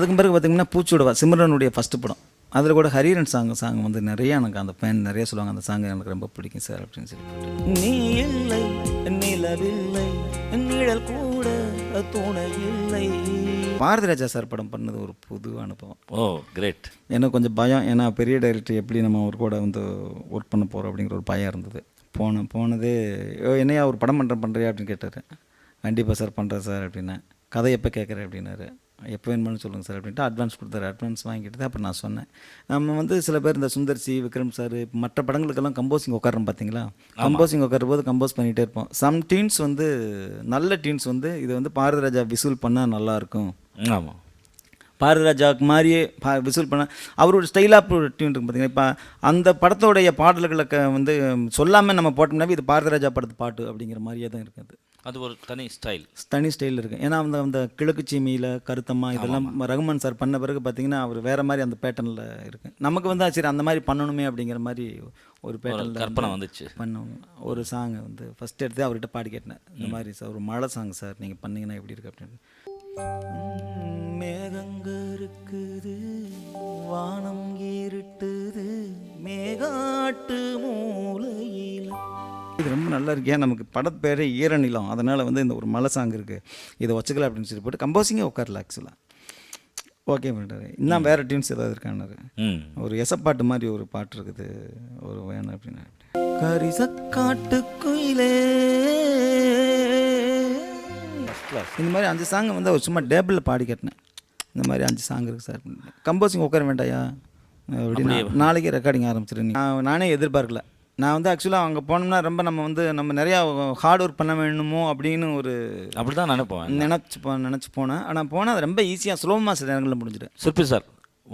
அதுக்கு பிறகு பார்த்தீங்கன்னா பூச்சூடவா சிம்ரனுடைய ஃபஸ்ட்டு படம். அதில் கூட ஹரிரன் சாங் சாங் வந்து நிறைய எனக்கு அந்த ஃபேன் நிறைய சொல்லுவாங்க. அந்த சாங் எனக்கு ரொம்ப பிடிக்கும் சார் அப்படின்னு சொல்லி. நீ இல்லை நிலவில்லை நிழல் கூட துணை இல்லை. பாரதி ராஜா சார் படம் பண்ணது ஒரு புது அனுபவம். ஓ கிரேட் எனக்கு கொஞ்சம் பயம். ஏன்னா பெரிய டைரக்டர் எப்படி நம்ம ஒரு கூட வந்து ஒர்க் பண்ண போகிறோம் அப்படிங்கிற ஒரு பயம் இருந்தது. போனேன் போனதே "ஓ, என்னையா ஒரு படம் பண்ணுறேன் பண்ணுறியா அப்படின்னு கேட்டார். கண்டிப்பாக சார் பண்ணுறேன் சார் அப்படின்னேன். கதை எப்போ கேட்குறேன் அப்படின்னாரு. எப்போ வேணுமானு சொல்லுங்கள் சார் அப்படின்ட்டு அட்வான்ஸ் கொடுத்தாரு. அட்வான்ஸ் வாங்கிட்டு அப்புறம் நான் சொன்னேன். நம்ம வந்து சில பேர் இந்த சுந்தர் சி விக்ரம் சார் மற்ற படங்களுக்கெல்லாம் கம்போசிங் உட்காரோம் பார்த்தீங்களா கம்போசிங் உட்காரும் போது கம்போஸ் பண்ணிகிட்டே இருப்போம். சம் டீன்ஸ் வந்து நல்ல டீன்ஸ் வந்து இது வந்து பாரதி ராஜா விசூல் பண்ணால் நல்லாயிருக்கும் ஆமாம் பாரதிராஜாவுக்கு மாதிரியே பா விசூல் பண்ண அவரோட ஸ்டைலாக டியூன் இருக்கு பார்த்தீங்கன்னா இப்போ அந்த படத்தோடைய பாடல்களை க வந்து சொல்லாமல் நம்ம போட்டோம்னாவே இது பாரதிராஜா படத்து பாட்டு அப்படிங்கிற மாதிரியே தான் இருக்குது அது ஒரு தனி ஸ்டைல் தனி ஸ்டைல் இருக்குது ஏன்னா அந்த அந்த கிழக்கு சீமையில் கருத்தம்மா இதெல்லாம் ரகுமான் சார் பண்ண பிறகு பார்த்தீங்கன்னா அவர் வேறு மாதிரி அந்த பேட்டர்னில் இருக்குது நமக்கு வந்து சரி அந்த மாதிரி பண்ணணுமே அப்படிங்கிற மாதிரி ஒரு பேட்டர்னில் கற்பனை வந்துச்சு. பண்ணோம் ஒரு சாங்கை வந்து ஃபஸ்ட் எடுத்து அவர்கிட்ட பாடி கேட்டேன். இந்த மாதிரி சார் ஒரு மழை சாங் சார் நீங்கள் பண்ணீங்கன்னா எப்படி இருக்கு அப்படின்னு. மேகங்க இருக்குது வானம் இருட்டுது மேகாட்டு மூலையில் இது ரொம்ப நல்லா இருக்கு. ஏன் நமக்கு படத்து பேரே ஈரநிலம் அதனால் வந்து இந்த ஒரு மலை சாங் இருக்குது இதை வச்சுக்கலாம் அப்படின்னு சொல்லி போட்டு கம்போசிங்கே உட்காரல ஆக்சுவலாக ஓகே பண்ணிட்டாரு இன்னும் வேறு டியூன்ஸ் ஏதாவது இருக்கான்னாரு ம். ஒரு எசப்பாட்டு மாதிரி ஒரு பாட்டு இருக்குது. ஒரு வேணும் அப்படின்னா. கரிசக்காட்டு குயிலே இந்த மாதிரி அஞ்சு சாங் வந்து அவர் சும்மா டேபிளில் பாடி கட்டினேன். இந்த மாதிரி அஞ்சு சாங் இருக்குது சார் கம்போசிங் உட்கார வேண்டாயா? அப்படின்னு நாளைக்கு ரெக்கார்டிங் ஆரம்பிச்சிருங்க நான் நானே எதிர்பார்க்கல. நான் வந்து ஆக்சுவலாக அங்கே போனோம்னா ரொம்ப நம்ம வந்து நம்ம நிறையா ஹார்ட் ஒர்க் பண்ண வேணுமோ அப்படின்னு ஒரு அப்படி தான் நினைப்போம் நினச்சி போ நினச்சி போனேன். ஆனால் போனால் அது ரொம்ப ஈஸியாக சுலபமாக சில நேரங்களில் முடிஞ்சிடு சிற்பி சார்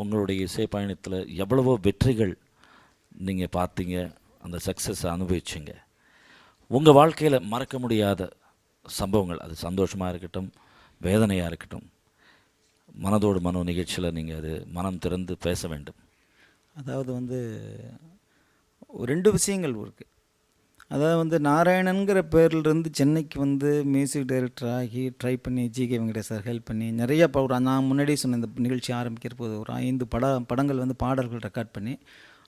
உங்களுடைய இசை பயணத்தில் எவ்வளவோ வெற்றிகள் நீங்கள் பார்த்தீங்க அந்த சக்ஸஸை அனுபவிச்சிங்க. உங்கள் வாழ்க்கையில் மறக்க முடியாத சம்பவங்கள் அது சந்தோஷமாக இருக்கட்டும் வேதனையாக இருக்கட்டும் மனதோடு மனோ நிகழ்ச்சியில் நீங்கள் அது மனம் திறந்து பேச வேண்டும். அதாவது வந்து ரெண்டு விஷயங்கள் இருக்குது அதாவது வந்து நாராயணன்கிற பேர்லேருந்து சென்னைக்கு வந்து மியூசிக் டைரக்டர் ஆகி ட்ரை பண்ணி G K Venkatesh sir help பண்ணி நிறைய ஒரு நான் முன்னாடியே சொன்ன இந்த நிகழ்ச்சி ஆரம்பிக்கிற போது ஒரு ஐந்து பட படங்கள் வந்து பாடல்கள் ரெக்கார்ட் பண்ணி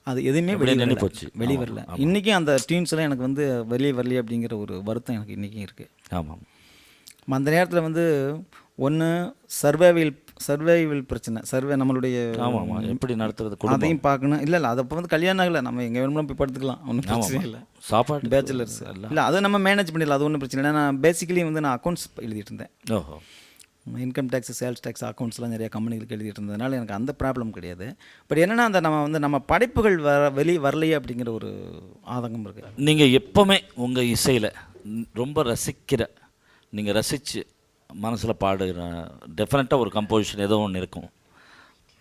அது எதுவுமே வெளியே போச்சு. வெளியே வரல இன்றைக்கும் அந்த டியூன்ஸ்லாம் எனக்கு வந்து வெளியே வரலையே அப்படிங்கிற ஒரு வருத்தம் எனக்கு இன்றைக்கும் இருக்குது ஆமாம் அந்த நேரத்தில் வந்து ஒன்று சர்வைவல் சர்வைவல் பிரச்சனை. சர்வே நம்மளுடைய ஆமாம் ஆமாம் எப்படி நடத்துறது அதையும் பார்க்கணும். இல்லை இல்லை அது அப்போ வந்து கல்யாணம் ஆகலை. நம்ம எங்கே வேணுமோ போய் படுத்துக்கலாம். ஒன்றும் பிரச்சனை இல்லை. சாப்பாடு பேச்சுலர்ஸ் இல்லை. அதை நம்ம மேனேஜ் பண்ணிடலாம். அது ஒன்றும் பிரச்சனை இல்லை. நான் பேசிக்கலி வந்து நான் அக்கௌண்ட்ஸ் எழுதிட்டு இருந்தேன். ஓஹோ. இன்கம் டேக்ஸ் சேல்ஸ் டேக்ஸ் அக்கௌண்ட்ஸ்லாம் நிறைய கம்பெனிகளுக்கு எழுதிட்டு இருந்ததுனால எனக்கு அந்த ப்ராப்ளம் கிடையாது. பட் என்னென்னா அந்த நம்ம வந்து நம்ம படைப்புகள் வர வெளியே வரலையே அப்படிங்கிற ஒரு ஆதங்கம் இருக்குது நீங்கள் எப்போவுமே உங்கள் இசையில் ரொம்ப ரசிக்கிற நீங்கள் ரசித்து மனசில் பாடுகிற டெஃபினட்டாக ஒரு கம்போசிஷன் ஏதோ ஒன்று இருக்கும்.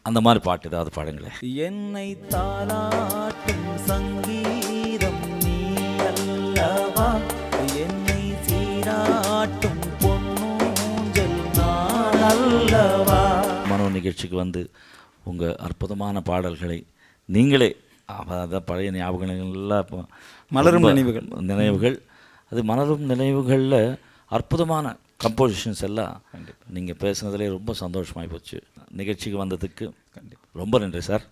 அந்த மாதிரி பாட்டு ஏதாவது பாடுங்களேன். என்னை தாளாட்டும் சங்கீதம் நீ அல்லவா? என்னை சீராட்டும் பொன்னூஞ்சல் நான் அல்லவா? மனோ நிகழ்ச்சிக்கு வந்து உங்கள் அற்புதமான பாடல்களை நீங்களே அதான் பழைய ஞாபகங்கள் எல்லாம் இப்போ மலரும் நினைவுகள். நினைவுகள். அது மலரும் நினைவுகளில் அற்புதமான கம்போசிஷன்ஸ் எல்லாம் நீங்கள் பேசுனதுலே ரொம்ப சந்தோஷமாகி போச்சு. நிகழ்ச்சிக்கு வந்ததுக்கு ரொம்ப நன்றி சார்.